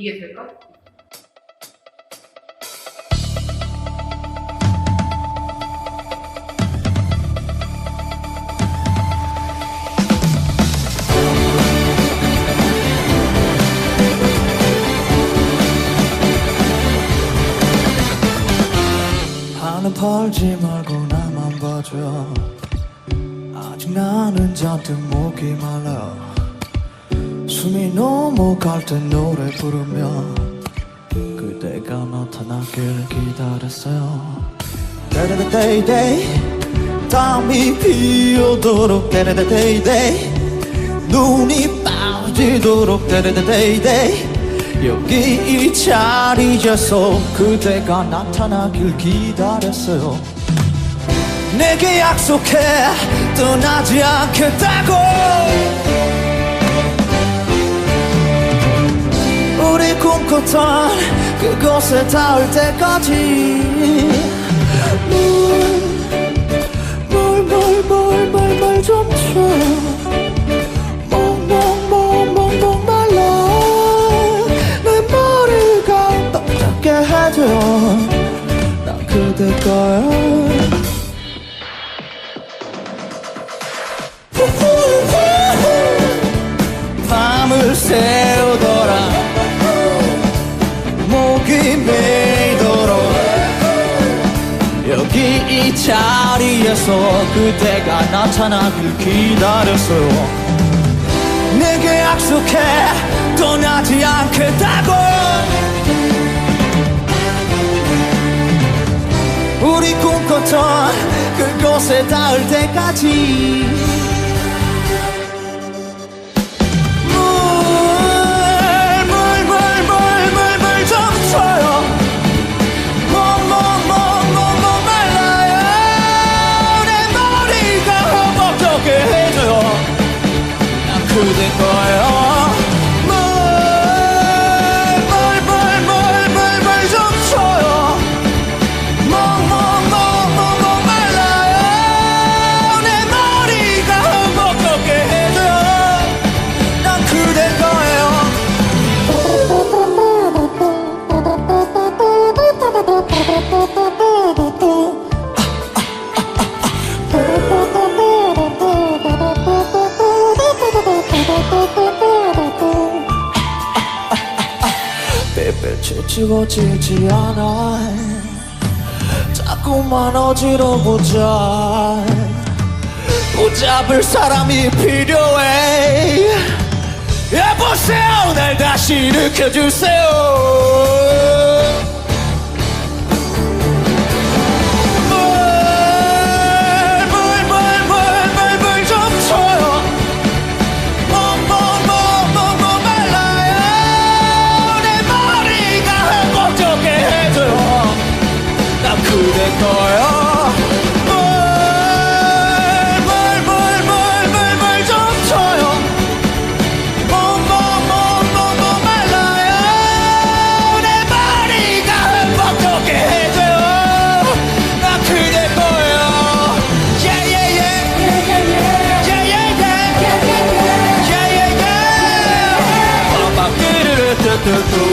이게 될까? 하늘 팔지 말고 나만 봐줘 아직 나는 잔뜩 목이 말라 숨이 넘어갈 때 노래 부르며 그대가 나타나길 기다렸어요. 데데데데이 땀이 피어도록 데데데데이 눈이 빠지도록 데데데데이 여기 이 자리에서 그대가 나타나길 기다렸어요. 내게 약속해 떠나지 않겠다고 우리 꿈꿨던 그곳에 닿을 때까지. 뭘뭘뭘뭘뭘뭘좀 줘. 멍멍멍멍멍 말라. 내 머리가 떡잡게 해줘. 난 그대 거야. 밤을 새 이 자리에서 그대가 나타나길 기다렸어요. 내게 약속해 떠나지 않겠다고. 우리 꿈꿨던 그곳에 닿을 때까지 지워지지 않아. 자꾸만 어지러보자. 붙잡을 사람이 필요해. 여보세요. 날 다시 일으켜주세요 tanto